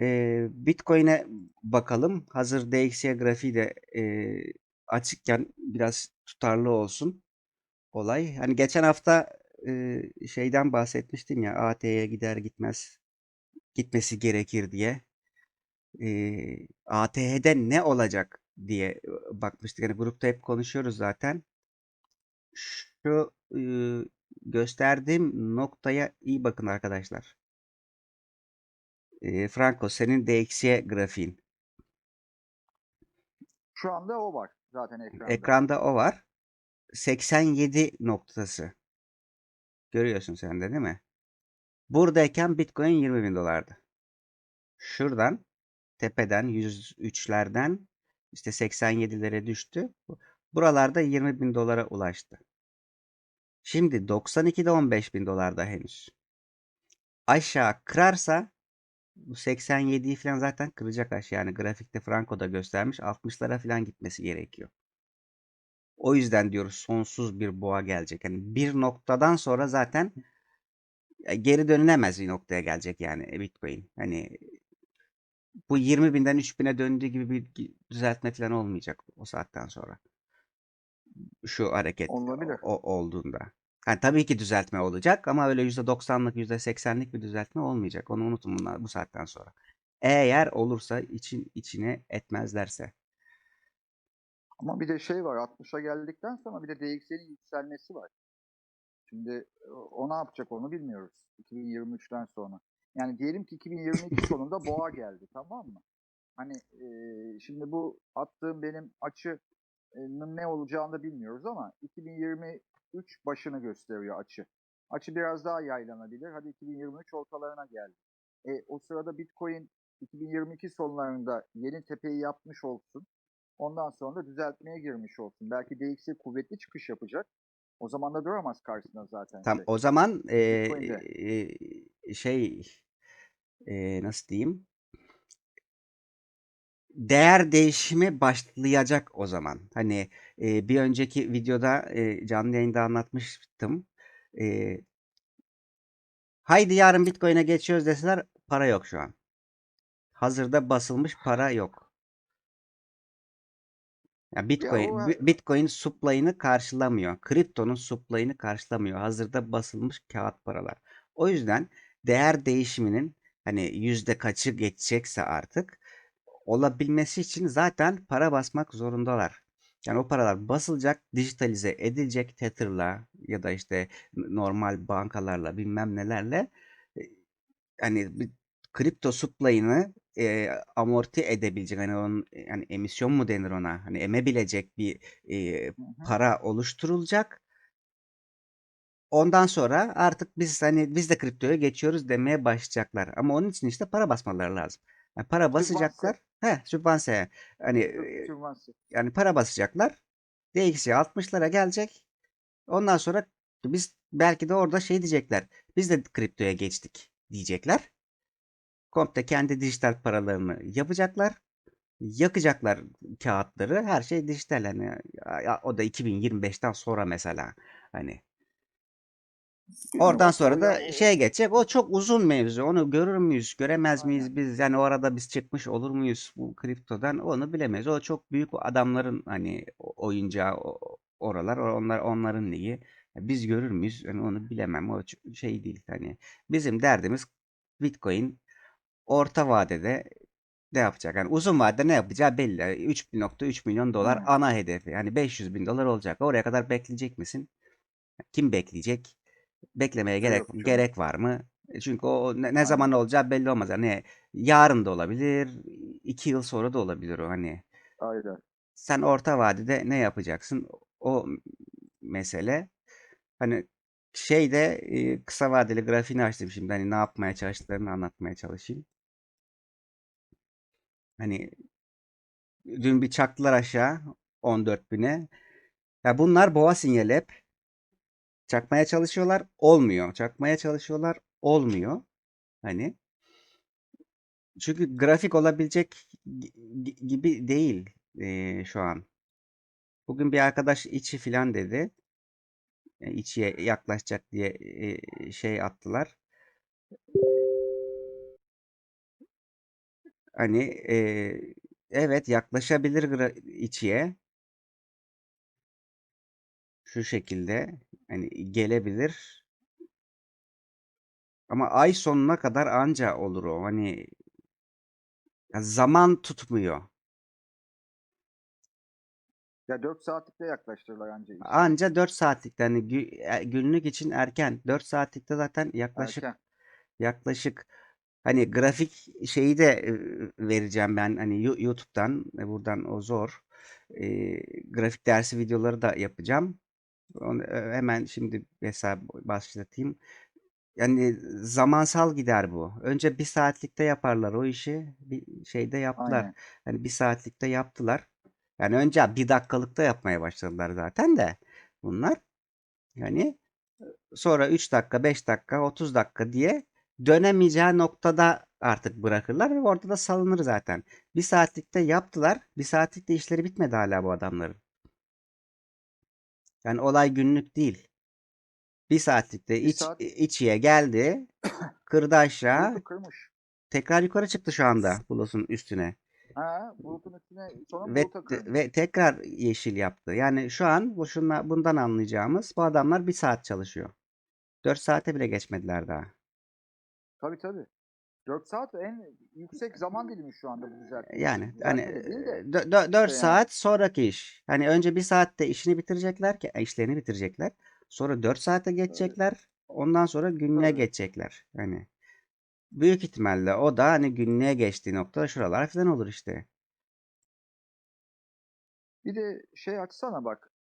Eee, Bitcoin'e bakalım. Hazır DXY grafiği de eee, açıkken biraz tutarlı olsun olay. Hani geçen hafta eee, şeyden bahsetmiştim ya AT'ye gider gitmez gitmesi gerekir diye. Eee ATH'de ne olacak diye e, bakmıştık. Hani grupta hep konuşuyoruz zaten. Şu ıı, gösterdiğim noktaya iyi bakın arkadaşlar. Eee, Franco senin DXY grafiğin. Şu anda o var zaten ekranda. Ekranda o var. 87 noktası. Görüyorsun sen de değil mi? Buradayken Bitcoin 20 bin dolardı. Şuradan tepeden 103'lerden işte 87'lere düştü. Buralarda 20 bin dolara ulaştı. Şimdi 92'de 15 bin dolarda henüz. Aşağı kırarsa bu 87'yi falan zaten kıracak aşağı. Yani grafikte Franco da göstermiş 60'lara falan gitmesi gerekiyor. O yüzden diyoruz sonsuz bir boğa gelecek. Yani bir noktadan sonra zaten e, geri dönülemez bir noktaya gelecek yani Bitcoin. Hani bu 20 binden 3 bine döndüğü gibi bir düzeltme falan olmayacak o saatten sonra. Şu hareket Olabilir. o, olduğunda. Yani tabii ki düzeltme olacak ama öyle %90'lık %80'lik bir düzeltme olmayacak. Onu unutun bunlar bu saatten sonra. Eğer olursa için içine etmezlerse. Ama bir de şey var 60'a geldikten sonra bir de DXY'nin yükselmesi var. Şimdi e, o ne yapacak onu bilmiyoruz 2023'ten sonra. Yani diyelim ki 2022 sonunda boğa geldi tamam mı? Hani e, şimdi bu attığım benim açının ne olacağını da bilmiyoruz ama 2023 başını gösteriyor açı. Açı biraz daha yaylanabilir. Hadi 2023 ortalarına geldi. E, o sırada Bitcoin 2022 sonlarında yeni tepeyi yapmış olsun. Ondan sonra da düzeltmeye girmiş olsun. Belki DXY kuvvetli çıkış yapacak. O zaman da duramaz karşısında zaten. Tam şey. o zaman e, e, şey e, nasıl diyeyim? Değer değişimi başlayacak o zaman. Hani e, bir önceki videoda e, canlı yayında anlatmıştım. E, haydi yarın Bitcoin'e geçiyoruz deseler para yok şu an. Hazırda basılmış para yok. Ya Bitcoin o- Bi- Bitcoin supply'ını karşılamıyor. Kriptonun supply'ını karşılamıyor. Hazırda basılmış kağıt paralar. O yüzden değer değişiminin hani yüzde kaçı geçecekse artık olabilmesi için zaten para basmak zorundalar. Yani o paralar basılacak, dijitalize edilecek Tether'la ya da işte normal bankalarla bilmem nelerle e, hani bir kripto supply'ını e, amorti edebilecek hani onun yani emisyon mu denir ona hani emebilecek bir e, para oluşturulacak. Ondan sonra artık biz hani biz de kriptoya geçiyoruz demeye başlayacaklar. Ama onun için işte para basmaları lazım. Yani para basacaklar. He, sübvanse. Hani Sübvanse. yani para basacaklar. DXY 60'lara gelecek. Ondan sonra biz belki de orada şey diyecekler. Biz de kriptoya geçtik diyecekler. Komple kendi dijital paralarını yapacaklar. Yakacaklar kağıtları. Her şey dijital hani ya- o da 2025'ten sonra mesela hani Oradan sonra da şeye geçecek. O çok uzun mevzu. Onu görür müyüz, göremez miyiz biz? Yani orada biz çıkmış olur muyuz bu kriptodan? Onu bilemeyiz. O çok büyük adamların hani oyuncağı oralar. Onlar onların ligi. Biz görür müyüz? Yani onu bilemem. O şey değil hani. Bizim derdimiz Bitcoin orta vadede ne yapacak? Yani uzun vadede ne yapacağı belli. 3.3 milyon dolar ana hedefi. Yani 500 bin dolar olacak. Oraya kadar bekleyecek misin? Kim bekleyecek? Beklemeye gerek yok canım. gerek var mı? E, Çünkü o ne, ne Aynen. zaman olacağı belli olmaz. Yani yarın da olabilir, iki yıl sonra da olabilir o hani. Aynen. Sen orta vadede ne yapacaksın? O mesele. Hani şeyde e, kısa vadeli grafiğini açtım şimdi. Hani ne yapmaya çalıştıklarını anlatmaya çalışayım. Hani dün bir çaktılar aşağı 14 bine. Ya bunlar boğa sinyali hep. Çakmaya çalışıyorlar, olmuyor. Çakmaya çalışıyorlar, olmuyor. Hani çünkü grafik olabilecek gi- gibi değil eee, şu an. Bugün bir arkadaş içi filan dedi. E, içiye yaklaşacak diye e, şey attılar. Hani eee, evet yaklaşabilir içiye. Şu şekilde hani gelebilir. Ama ay sonuna kadar anca olur o. Hani zaman tutmuyor. Ya 4 saatlikte yaklaştırırlar anca içi. Anca 4 saatlikte hani gü- e, günlük için erken. 4 saatlikte zaten yaklaşık Erken. yaklaşık hani grafik şeyi de e, vereceğim ben hani Yu- YouTube'dan e, buradan o zor. E, grafik dersi videoları da yapacağım. Onu, e, hemen şimdi hesap başlatayım. Yani zamansal gider bu. Önce bir saatlikte yaparlar o işi. Bir şeyde yaptılar. Aynen. Hani bir saatlikte yaptılar. Yani önce bir dakikalıkta yapmaya başladılar zaten de bunlar. Yani sonra 3 dakika, 5 dakika, 30 dakika diye dönemeyeceği noktada artık bırakırlar ve orada da salınır zaten. Bir saatlikte yaptılar. Bir saatlikte işleri bitmedi hala bu adamların. Yani olay günlük değil. Bir saatlikte Bir iç, saat içiye geldi, kırdı aşağı, kırmış. tekrar yukarı çıktı şu anda bulutun üstüne. Ha, bulutun üstüne sonra Ve kırmış. ve tekrar yeşil yaptı. Yani şu an bu şunla, bundan anlayacağımız bu adamlar bir saat çalışıyor. 4 saate bile geçmediler daha. Tabii tabii. 4 saat en yüksek zaman dilimi şu anda bu düzeltme. Yani hani de değil de 4 işte yani. saat sonraki iş. Hani önce bir saatte işini bitirecekler ki işlerini bitirecekler. Sonra 4 saate geçecekler. Ondan sonra günlüğe Tabii. geçecekler. Hani büyük ihtimalle o da hani günlüğe geçtiği nokta şuralar falan olur işte. Bir de şey açsana bak.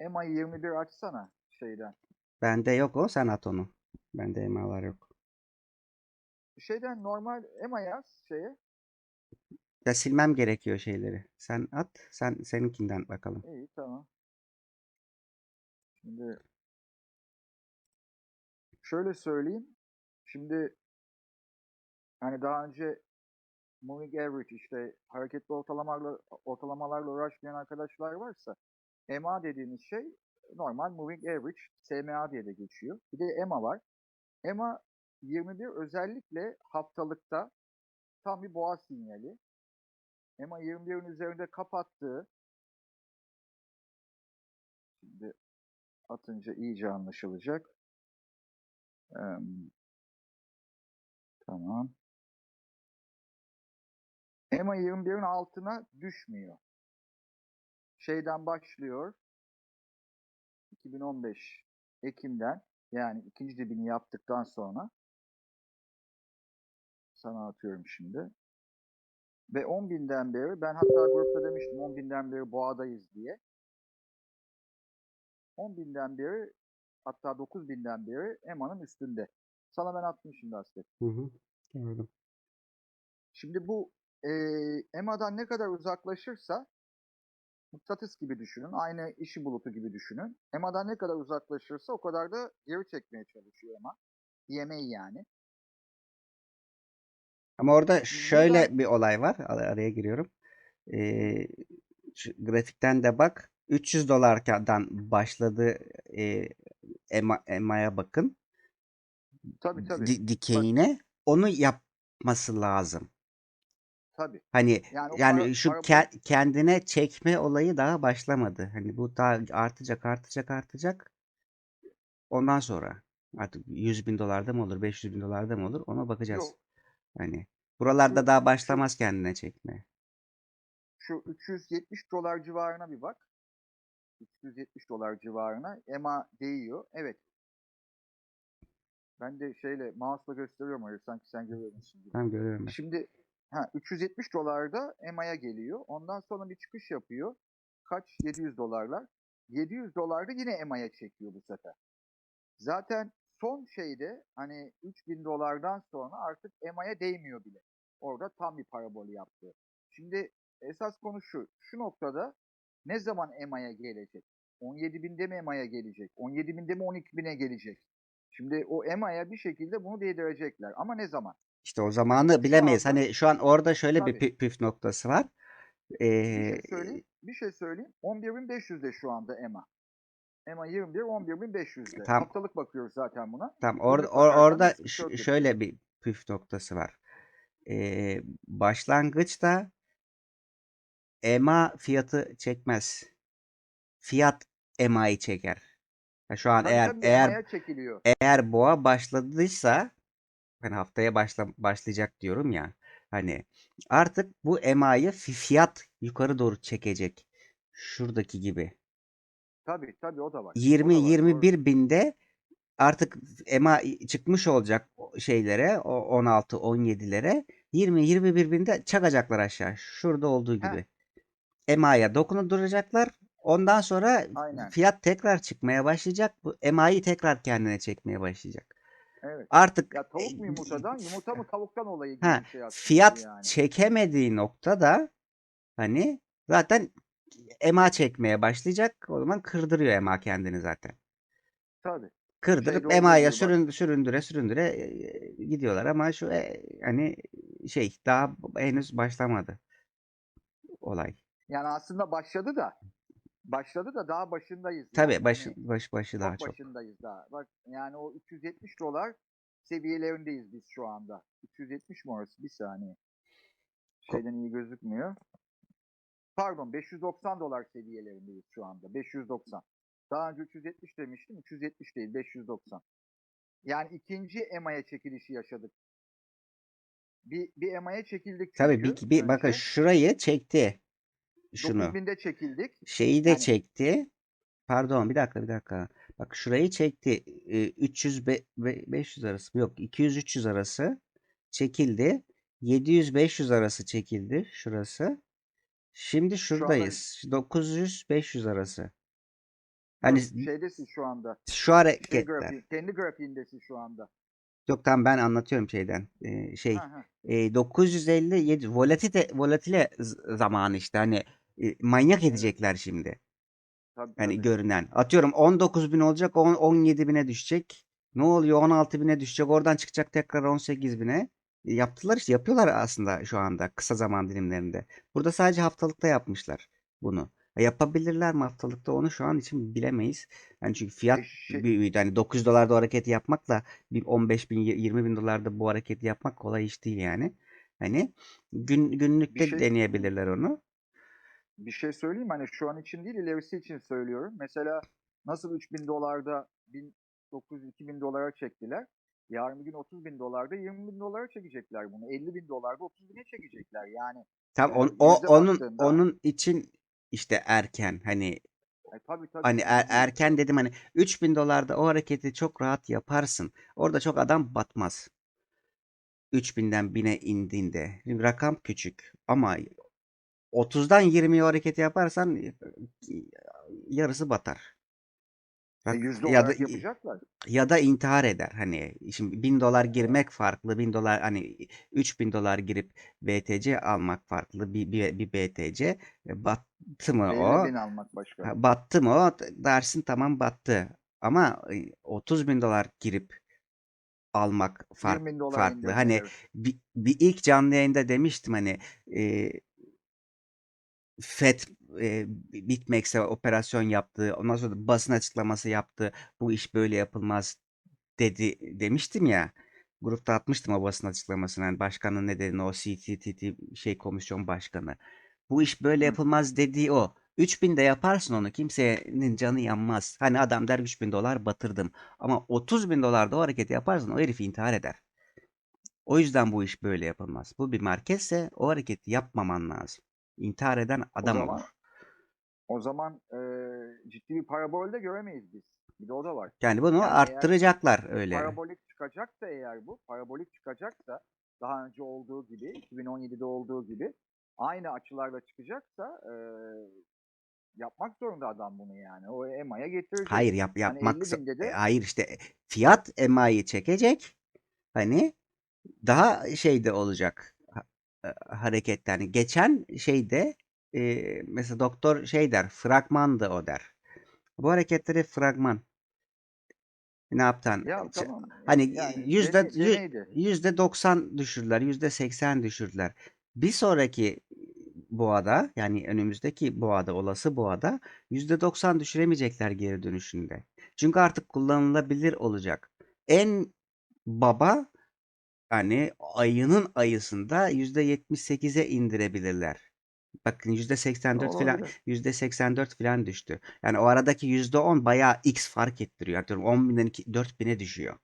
EMA 21 açsana şeyden. Bende yok o sen at onu. Bende emalar yok. Şeyden normal EMA yaz şeye. Ya silmem gerekiyor şeyleri. Sen at. Sen seninkinden bakalım. İyi tamam. Şimdi şöyle söyleyeyim. Şimdi hani daha önce moving average işte hareketli ortalamalarla ortalamalarla uğraşmayan arkadaşlar varsa EMA dediğimiz şey normal moving average SMA diye de geçiyor. Bir de EMA var. EMA 21 özellikle haftalıkta tam bir boğa sinyali. EMA 21'in üzerinde kapattığı şimdi atınca iyice anlaşılacak. Em, tamam. EMA 21'in altına düşmüyor. Şeyden başlıyor. 2015 Ekim'den yani ikinci dibini yaptıktan sonra sana atıyorum şimdi. Ve 10 binden beri ben hatta grupta demiştim 10 binden beri boğadayız diye. 10 binden beri hatta 9 binden beri EMA'nın üstünde. Sana ben attım şimdi Asket. Hı hı. Gördüm. Şimdi bu eee EMA'dan ne kadar uzaklaşırsa mıknatıs gibi düşünün. Aynı işi bulutu gibi düşünün. EMA'dan ne kadar uzaklaşırsa o kadar da geri çekmeye çalışıyor EMA. EMA yani. Ama orada şöyle bir olay var. Ar- Araya giriyorum. Ee, şu grafikten de bak. 300 dolardan başladı e, EMA, EMA'ya bakın. tabii tabii. Di- Bak dikeyine. Onu yapması lazım. tabii. Hani Yani yani para, şu para ke- kendine çekme olayı daha başlamadı. Hani bu daha artacak artacak artacak. Ondan sonra artık 100 bin dolarda mı olur 500 bin dolarda mı olur ona bakacağız. yok. Hani buralarda daha başlamaz kendine çekme. şu 370 dolar civarına bir bak. 370 dolar civarına EMA değiyor. Evet. Ben de şeyle mouse'la gösteriyorum hayır sanki sen görüyormuşsun gibi. Tamam görüyorum ben. Şimdi ha 370 dolarda EMA'ya geliyor. Ondan sonra bir çıkış yapıyor. Kaç? 700 dolarlar. 700 dolarda yine EMA'ya çekiyor bu sefer. Zaten son şeyde hani 3000 dolardan sonra artık EMA'ya değmiyor bile. Orada tam bir parabol yaptı. Şimdi esas konu şu. Şu noktada ne zaman EMA'ya gelecek? 17 binde mi EMA'ya gelecek? 17 binde mi 12 bine gelecek? Şimdi o EMA'ya bir şekilde bunu değdirecekler. Ama ne zaman? İşte o zamanı bilemeyiz. Hani şu an orada şöyle bir tabii pü- püf noktası var. bir Ee, şey söyleyeyim. Bir şey söyleyeyim. 11.500'de şu anda EMA. EMA 21 11.500'de. tam Haftalık bakıyoruz zaten buna. tam or- bakarsan orada da ş- 44 yapıyor. şöyle bir püf noktası var. Ee, başlangıçta EMA fiyatı çekmez. Fiyat EMA'yı çeker. Ha, şu an Tabii eğer tabii eğer EMA'ya çekiliyor. eğer boğa başladıysa ben haftaya başla, başlayacak diyorum ya. Hani artık bu EMA'yı fi- fiyat yukarı doğru çekecek. Şuradaki gibi. Tabii tabii o da var. O 20 da var. Doğru. 21 binde artık EMA çıkmış olacak şeylere o 16 17'lere 20 21 binde çakacaklar aşağı. Şurada olduğu gibi. EMA'ya dokunduracaklar. Ondan sonra Aynen. fiyat tekrar çıkmaya başlayacak. Bu EMA'yı tekrar kendine çekmeye başlayacak. Evet. Artık Ya tavuk mu yumurtadan, yumurta mı tavuktan olayı gibi Ha, bir şey fiyat yani. çekemediği noktada hani zaten EMA çekmeye başlayacak. O zaman kırdırıyor EMA kendini zaten. Tabii. Kırdırıp olduğu EMA'ya sürün, süründüre süründüre e, gidiyorlar ama şu e, hani şey daha henüz başlamadı olay. Yani aslında başladı da başladı da daha başındayız. Tabii yani. baş, Hani baş başı daha çok çok. başındayız daha. Bak yani o 370 dolar seviyelerindeyiz biz şu anda. 370 mi orası? Bir saniye. Şeyden iyi gözükmüyor. Pardon 590 dolar seviyelerindeyiz şu anda. 590. Daha önce 370 demiştim. 370 değil 590. Yani ikinci EMA'ya çekilişi yaşadık. Bir, bir EMA'ya çekildik. Tabii bir, bir bakın şurayı çekti. Şunu. 9000'de çekildik. Şeyi de Yani- çekti. Pardon bir dakika bir dakika. Bak şurayı çekti. Ee, 300 be- be- 500 arası yok 200 300 arası çekildi. 700 500 arası çekildi şurası. Şimdi şuradayız. 900 500 arası. Hani şeydesin şu anda. şu Şey hareketler. grafiği, kendi grafiğindesin şu anda. Yok tamam ben anlatıyorum şeyden. Ee, şey Ha, ha. e, 950 7 volatile volatile zamanı işte hani e, manyak edecekler şimdi. Tabii, Yani tabii. görünen. Atıyorum 19 bin olacak 10, 17 bine düşecek. Ne oluyor 16 bine düşecek oradan çıkacak tekrar 18 bine. E, Yaptılar işte yapıyorlar aslında şu anda kısa zaman dilimlerinde. Burada sadece haftalıkta yapmışlar bunu. E, Yapabilirler mi haftalıkta onu şu an için bilemeyiz. Yani çünkü fiyat E, şey- büyüdü. Hani 900 dolarda o hareketi yapmakla bir 15 bin 20 bin dolarda bu hareketi yapmak kolay iş değil yani. Hani gün günlükte şey- deneyebilirler onu. Bir şey söyleyeyim mi? hani şu an için değil ilerisi için söylüyorum. Mesela nasıl 3000 dolarda 1900-2000 dolara çektiler. Yarın bir gün 30 bin dolarda 20 bin dolara çekecekler bunu. 50 bin dolarda 30 bine çekecekler. Yani Tam Ee, on- o onun baktığında- onun için işte erken hani e, tabii tabii. hani er- erken dedim hani 3000 dolarda o hareketi çok rahat yaparsın. Orada çok adam batmaz. 3000'den 1000'e indiğinde. Şimdi rakam küçük ama 30'dan 20'ye o hareketi yaparsan e, yarısı batar. E, Rak- yüzde ya da yapacaklar. ya da intihar eder. Hani şimdi 1000 dolar girmek farklı. 1000 dolar hani 3000 dolar girip BTC almak farklı. Bir, bir, bir BTC E, battı mı 50 o? bin almak başka. Battı mı o? Dersin tamam battı. Ama e, 30 bin dolar girip almak 20 fark, bin dolar farklı. Hani bir, bir ilk canlı yayında demiştim hani e, FED e, BitMEX'e operasyon yaptı. Ondan sonra da basın açıklaması yaptı. Bu iş böyle yapılmaz dedi demiştim ya. Grupta atmıştım o basın açıklamasını. Yani başkanın ne dediğini o CTTT şey komisyon başkanı. Bu iş böyle yapılmaz dediği o. 3000 de yaparsın onu. Kimsenin canı yanmaz. Hani adam der 3000 dolar batırdım. Ama 30 bin dolarda o hareketi yaparsın o herif intihar eder. O yüzden bu iş böyle yapılmaz. Bu bir marketse o hareketi yapmaman lazım. İntihar eden adam zaman- olur. O zaman e, ciddi bir parabolde göremeyiz biz. Bir de o da var. Yani bunu Yani arttıracaklar öyle. Parabolik çıkacaksa eğer bu, parabolik çıkacaksa daha önce olduğu gibi, 2017'de olduğu gibi aynı açılarla çıkacaksa e, yapmak zorunda adam bunu yani. O EMA'ya getirecek. Hayır yap Hani yapmak 50 zo- binde de e, hayır işte e, fiyat EMA'yı çekecek. Hani daha şeyde olacak e, hareket yani geçen şeyde e, mesela doktor şey der fragmandı o der. Bu hareketleri fragman. Ne yaptan? ya tamam. Hani yani yüzde deneydi. yüzde 90 düşürdüler, yüzde 80 düşürdüler. Bir sonraki boğada yani önümüzdeki boğada, olası boğada yüzde 90 düşüremeyecekler geri dönüşünde. Çünkü artık kullanılabilir olacak. En baba hani ayının ayısında %78'e indirebilirler. Bakın %84 filan Olabilir. %84 filan düştü. Yani o aradaki %10 bayağı X fark ettiriyor. Atıyorum 10.000'den iki- 4.000'e düşüyor.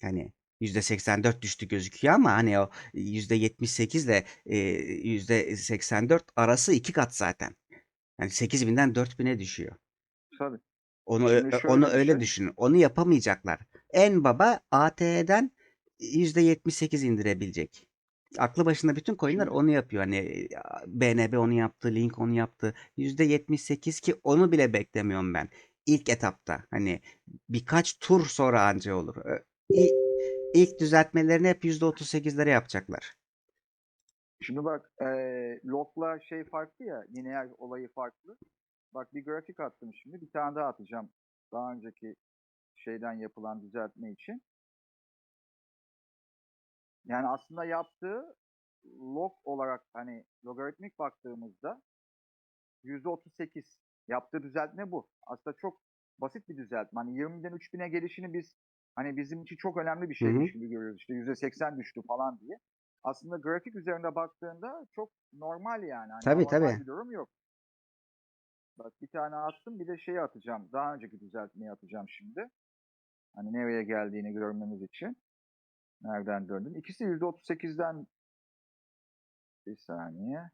Hani %84 düştü gözüküyor ama hani o %78 ile e, %84 arası iki kat zaten. Yani 8.000'den 4.000'e düşüyor. Tabii. Onu Şimdi şöyle onu öyle şey. düşünün. Onu yapamayacaklar. En baba AT'den %78 indirebilecek. Aklı başında bütün coin'ler onu yapıyor. Hani e, BNB onu yaptı, Link onu yaptı. %78 ki onu bile beklemiyorum ben. İlk etapta. Hani birkaç tur sonra anca olur. İlk düzeltmelerini hep %38'lere yapacaklar. Şimdi bak eee logla şey farklı ya lineer olayı farklı. Bak bir grafik attım şimdi bir tane daha atacağım. Daha önceki şeyden yapılan düzeltme için. Yani aslında yaptığı log olarak hani logaritmik baktığımızda %38 yaptığı düzeltme bu. Aslında çok basit bir düzeltme. Hani 20'den 3000'e gelişini biz hani bizim için çok önemli bir şeymiş gibi görüyoruz. İşte %80 düştü falan diye. Aslında grafik üzerinde baktığında çok normal yani. Hani Tabii tabii. bir durum yok. Bak bir tane attım bir de şeyi atacağım. Daha önceki düzeltmeyi atacağım şimdi. Hani nereye geldiğini görmemiz için. Nereden döndün? İkisi %38'den bir saniye.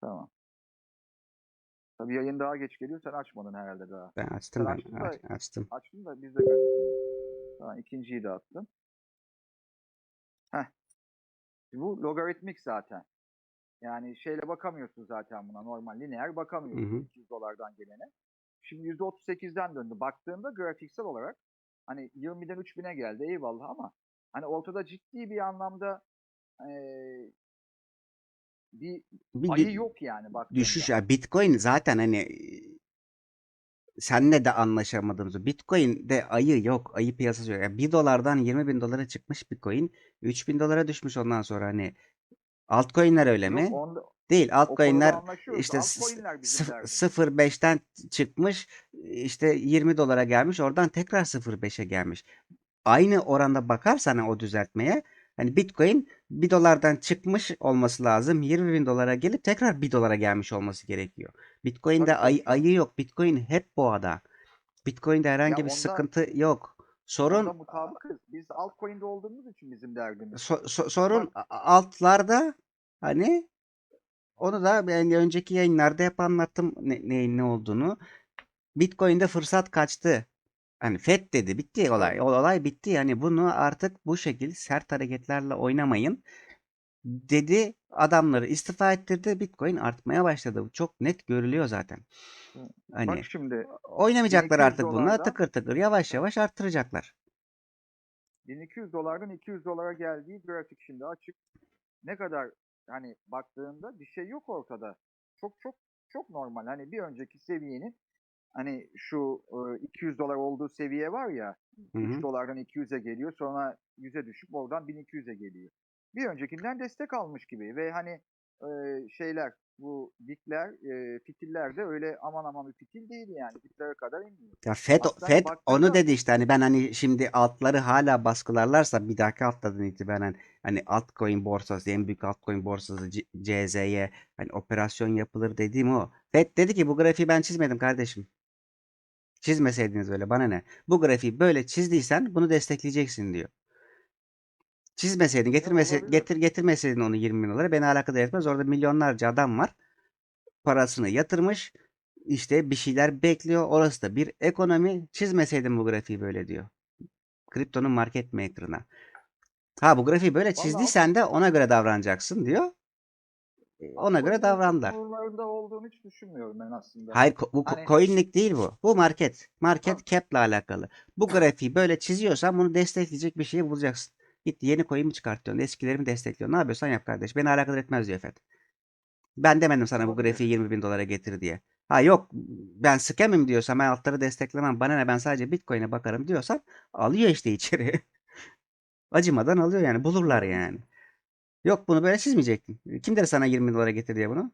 Tamam. Tabii yayın daha geç geliyor. Sen açmadın herhalde daha. Ben açtım Sen ben. açtın da aç- açtım. açtın da biz de gözükmüyor. Tamam ikinciyi de attım. Heh. Bu logaritmik zaten. Yani şeyle bakamıyorsun zaten buna. Normal lineer Hı bakamıyorsun hı. 200 dolardan gelene. Şimdi %38'den döndü. Baktığında grafiksel olarak hani 20'den 3000'e geldi eyvallah ama hani ortada ciddi bir anlamda eee bir Bir ayı yok yani baktığında. düşüş ya Bitcoin zaten hani e, senle de anlaşamadığımız Bitcoin'de ayı yok. Ayı piyasası yok. Yani 1 dolardan 20 bin dolara çıkmış Bitcoin. 3 bin dolara düşmüş ondan sonra hani altcoin'ler öyle Yok mi? onda, Değil. Altcoin'ler işte s- Altcoin'ler bizim sıf- derdimiz. 0.5'ten çıkmış işte 20 dolara gelmiş oradan tekrar 0.5'e gelmiş. Aynı oranda bakarsan o düzeltmeye hani Bitcoin 1 dolardan çıkmış olması lazım. 20 bin dolara gelip tekrar 1 dolara gelmiş olması gerekiyor. Bitcoin'de ay, ayı yok. Bitcoin hep boğada. Bitcoin'de Ya herhangi bir onda sıkıntı yok. Sorun mutabıkız. Biz altcoin'de olduğumuz için bizim derdimiz. so- so- sorun Bak altlarda hani onu da ben önceki yayınlarda hep anlattım ne, neyin ne olduğunu. Bitcoin'de fırsat kaçtı. Hani dedi bitti olay. O olay bitti. Yani bunu artık bu şekil sert hareketlerle oynamayın dedi. Adamları istifa ettirdi. Bitcoin artmaya başladı. Çok net görülüyor zaten. Bak Hani şimdi oynamayacaklar 1200 artık bununla. Tıkır tıkır yavaş yavaş arttıracaklar. 1200 dolardan 200 dolara geldiği grafik şimdi açık. Ne kadar hani baktığında bir şey yok ortada. Çok çok çok normal. Hani bir önceki seviyenin hani şu e, 200 dolar olduğu seviye var ya Hı 3 hı. dolardan 200'e geliyor sonra 100'e düşüp oradan 1200'e geliyor. Bir öncekinden destek almış gibi ve hani e, şeyler bu dikler e, fitiller de öyle aman aman bir fitil değil yani diklere kadar inmiyor. Ya FED, Aslında FED onu dedi işte hani ben hani şimdi altları hala baskılarlarsa bir dahaki haftadan itibaren hani altcoin borsası en büyük altcoin borsası CZ'ye hani operasyon yapılır dediğim o. FED dedi ki bu grafiği ben çizmedim kardeşim. Çizmeseydiniz öyle bana ne. Bu grafiği böyle çizdiysen bunu destekleyeceksin diyor. Çizmeseydin, getirmese, getir getirmeseydin onu 20 bin dolara beni alakadar etmez. Orada milyonlarca adam var. Parasını yatırmış. İşte bir şeyler bekliyor. Orası da bir ekonomi. Çizmeseydin bu grafiği böyle diyor. Kriptonun market maker'ına. Ha bu grafiği böyle çizdiysen de ona göre davranacaksın diyor. E, Ona göre davrandılar. umurlarında olduğunu hiç düşünmüyorum ben aslında. Hayır bu Hani coin'lik değil bu. Bu market. Market tamam. cap'le alakalı. Bu grafiği böyle çiziyorsan bunu destekleyecek bir şey bulacaksın. Git yeni coin mi çıkartıyorsun? Eskileri mi destekliyorsun? Ne yapıyorsan yap kardeş. Beni alakadar etmez diyor FED. Ben demedim sana bu grafiği 20 bin dolara getir diye. Ha yok ben scam'im diyorsan ben altları desteklemem. Bana ne ben sadece Bitcoin'e bakarım diyorsan alıyor işte içeri. Acımadan alıyor yani. Bulurlar yani. Yok bunu böyle çizmeyecektin. Kim der sana 20 bin dolara getir diye bunu?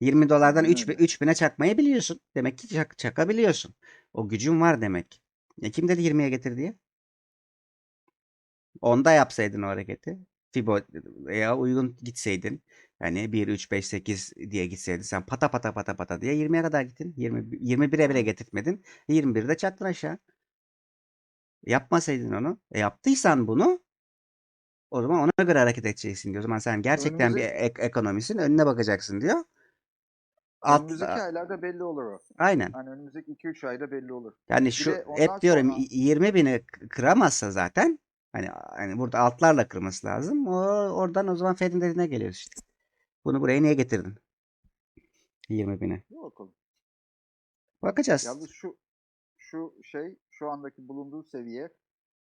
20 dolardan Aynen 3 öyle. 3000'e çakmayı biliyorsun. Demek ki çak, çakabiliyorsun. O gücün var demek. Ya kim dedi 20'ye getir diye? Onda yapsaydın o hareketi. Fibo'ya uygun gitseydin. Yani 1, 3, 5, 8 diye gitseydin. Sen pata pata pata pata diye 20'ye kadar gittin. 20, 21'e bile getirtmedin. 21'de çaktın aşağı. Yapmasaydın onu. E yaptıysan bunu o zaman ona göre hareket edeceksin diyor. O zaman sen gerçekten bir Önümüze- ek- ekonomisin önüne bakacaksın diyor. Alt, Önümüzdeki aylarda belli olur o. aynen. Hani önümüzdeki 2-3 ayda belli olur. Yani şu de ondan hep diyorum sonra- 20 bini k- kıramazsa zaten hani hani burada altlarla kırması lazım. O oradan o zaman Fed'in dediğine geliyoruz işte. Bunu buraya niye getirdin? 20 bini. Dur bakalım. Bakacağız. Yalnız şu şu şey şu andaki bulunduğu seviye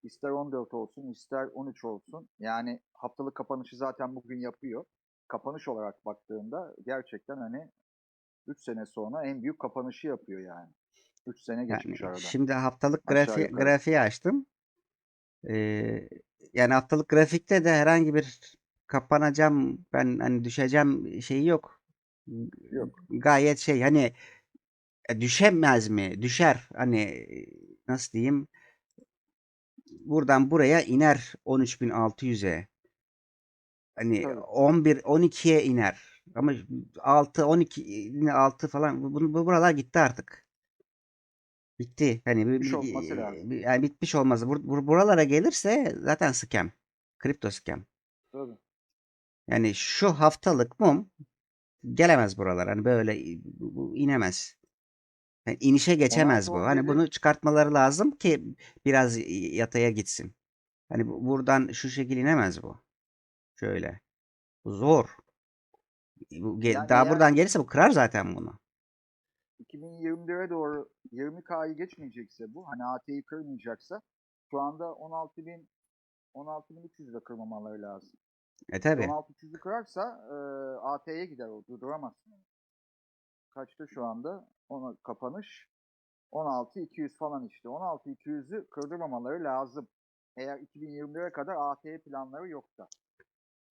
ister 14 olsun ister 13 olsun. Yani haftalık kapanışı zaten bugün yapıyor. Kapanış olarak baktığında gerçekten hani 3 sene sonra en büyük kapanışı yapıyor yani. 3 sene Yani geçmiş aradan. şimdi haftalık grafiği, yukarı. grafiği açtım. Ee, yani haftalık grafikte de herhangi bir kapanacağım ben hani düşeceğim şeyi yok. Yok. Gayet şey hani e, düşemez mi? Düşer. Hani e, nasıl diyeyim? Buradan buraya iner 13.600'e. Hani Tabii. 11 12'ye iner. Ama 6 12 yine 6 falan bu, bu- bu buralar gitti artık. Bitti. Hani Bitmiş bir- olması lazım. bir- yani bitmiş olmaz. Bur- bur- buralara gelirse zaten scam. Kripto scam. Tabii. Yani şu haftalık mum gelemez buralara. Hani böyle bu- bu inemez. Yani inişe geçemez bu. 16, Hani 17 bunu çıkartmaları lazım ki biraz yataya gitsin. Hani bu- buradan şu şekil inemez bu. Şöyle. Bu zor. Bu Yani daha eğer- buradan gelirse bu kırar zaten bunu. 2021'e doğru 20K'yı geçmeyecekse bu hani AT'yi kırmayacaksa şu anda 16.000 16.300'de kırmamaları lazım. E tabi. 16.300'ü kırarsa e, AT'ye gider o. Durduramazsın onu. Kaçta şu anda? Ona kapanış. 16.200 falan işte. 16.200'ü kırdırmamaları lazım. Eğer 2021'e kadar AT planları yoksa.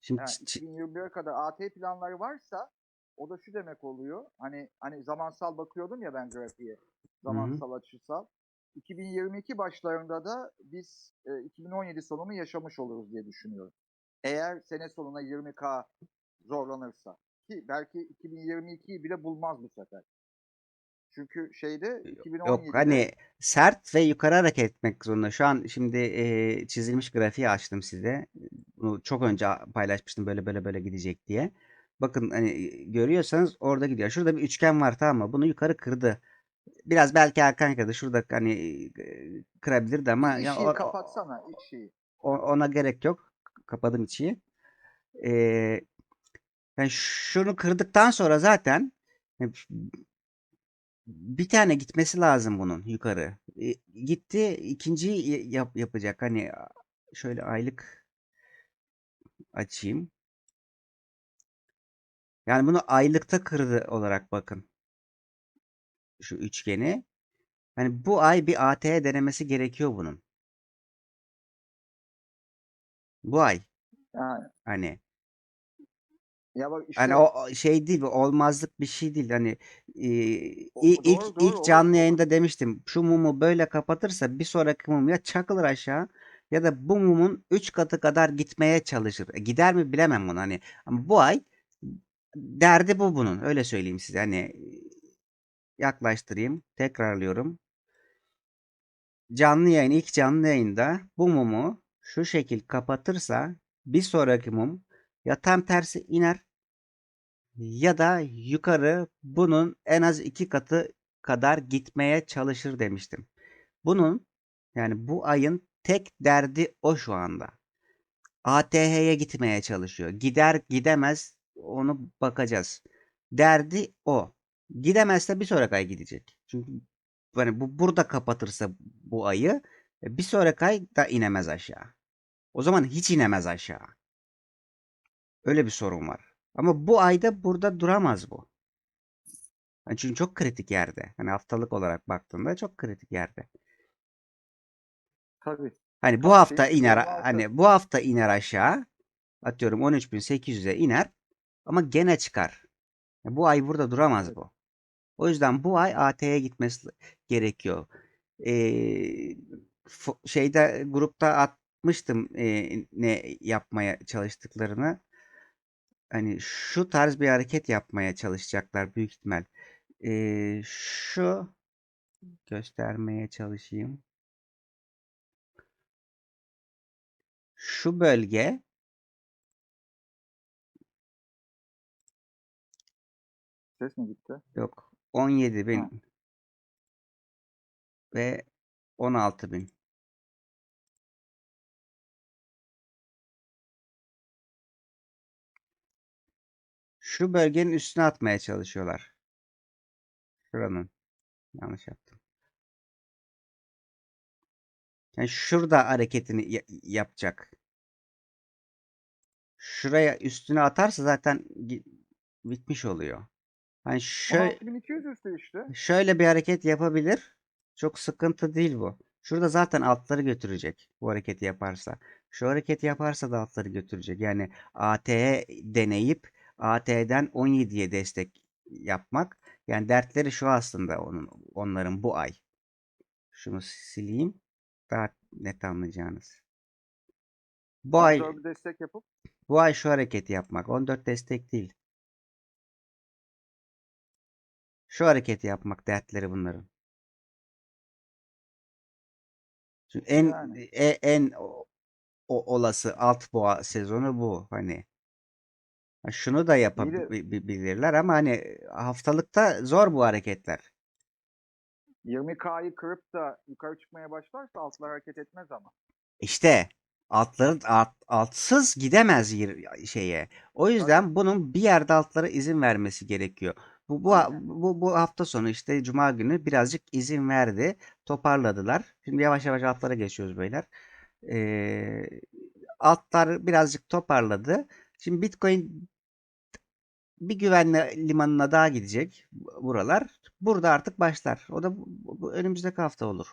Şimdi Yani ç- ç- 2021'e kadar AT planları varsa o da şu demek oluyor. Hani hani zamansal bakıyordum ya ben grafiğe. Zamansal açısal. 2022 başlarında da biz e, 2017 sonunu yaşamış oluruz diye düşünüyorum. Eğer sene sonuna 20K zorlanırsa. Ki belki 2022'yi bile bulmaz bu sefer. Çünkü şeyde 2017'de yok hani sert ve yukarı hareket etmek zorunda. Şu an şimdi e, çizilmiş grafiği açtım size. Bunu çok önce paylaşmıştım böyle böyle böyle gidecek diye. Bakın hani görüyorsanız orada gidiyor. Şurada bir üçgen var tamam mı? Bunu yukarı kırdı. Biraz belki erken kırdı. Şurada hani kırabilirdi ama ya işi o- kapatsana o- ona gerek yok. Kapadım içiyi. Ee, yani şunu kırdıktan sonra zaten e, bir tane gitmesi lazım bunun yukarı. E, gitti ikinciyi yap, yapacak. Hani şöyle aylık açayım. Yani bunu aylıkta kırdı olarak bakın. Şu üçgeni. Hani bu ay bir AT'ye denemesi gerekiyor bunun. Bu ay. Yani, Hani ya bak işte Hani o o şey değil, olmazlık bir şey değil. Hani e, O- i- ilk doğru, doğru, ilk olur, canlı yayında demiştim. Şu mumu böyle kapatırsa bir sonraki mum ya çakılır aşağı ya da bu mumun 3 katı kadar gitmeye çalışır. E, gider mi bilemem bunu hani. Ama bu ay derdi bu bunun. Öyle söyleyeyim size. Hani e, yaklaştırayım. Tekrarlıyorum. Canlı yayın ilk canlı yayında bu mumu şu şekil kapatırsa bir sonraki mum ya tam tersi iner ya da yukarı bunun en az iki katı kadar gitmeye çalışır demiştim. Bunun yani bu ayın tek derdi o şu anda. ATH'ye gitmeye çalışıyor. Gider gidemez onu bakacağız. Derdi o. Gidemezse bir sonraki ay gidecek. Çünkü yani bu burada kapatırsa bu ayı e, bir sonraki ay da inemez aşağı. O zaman hiç inemez aşağı. Öyle bir sorun var. Ama bu ayda burada duramaz bu. Yani çünkü çok kritik yerde. Hani haftalık olarak baktığında çok kritik yerde. tabii. Hani bu hafta şeyin iner 26. hani bu hafta iner aşağı. Atıyorum 13.800'e iner ama gene çıkar. Ya Bu ay burada duramaz Evet. bu. O yüzden bu ay AT'ye gitmesi gerekiyor. Ee, şeyde grupta at- anlatmıştım e, ne yapmaya çalıştıklarını. Hani şu tarz bir hareket yapmaya çalışacaklar büyük ihtimal. E, şu göstermeye çalışayım. Şu bölge Ses mi gitti? yok 17 bin Ha. ve 16 bin. Şu bölgenin üstüne atmaya çalışıyorlar. Şuranın. Yanlış yaptım. Yani şurada hareketini ya- yapacak. Şuraya üstüne atarsa zaten bitmiş oluyor. Hani şöyle 16200 üstü işte. Şöyle bir hareket yapabilir. Çok sıkıntı değil bu. Şurada zaten altları götürecek bu hareketi yaparsa. Şu hareketi yaparsa da altları götürecek. Yani AT'ye deneyip AT'den 17'ye destek yapmak. Yani dertleri şu aslında onun onların bu ay. Şunu sileyim. Daha net anlayacağınız. Bu ay bir destek yapıp bu ay şu hareketi yapmak. 14 destek değil. Şu hareketi yapmak dertleri bunların. Çünkü en Yani. e- en o, o- olası alt boğa sezonu bu hani. Şunu da yapabilirler ama hani haftalıkta zor bu hareketler. 20K'yı kırıp da yukarı çıkmaya başlarsa altlar hareket etmez ama. İşte altların alt, altsız gidemez şeye. O yüzden bunun bir yerde altlara izin vermesi gerekiyor. Bu bu bu bu hafta sonu işte cuma günü birazcık izin verdi. Toparladılar. Şimdi yavaş yavaş altlara geçiyoruz beyler. Ee, altlar birazcık toparladı. Şimdi Bitcoin bir güvenli limanına daha gidecek buralar. Burada artık başlar. O da bu- bu- önümüzdeki hafta olur.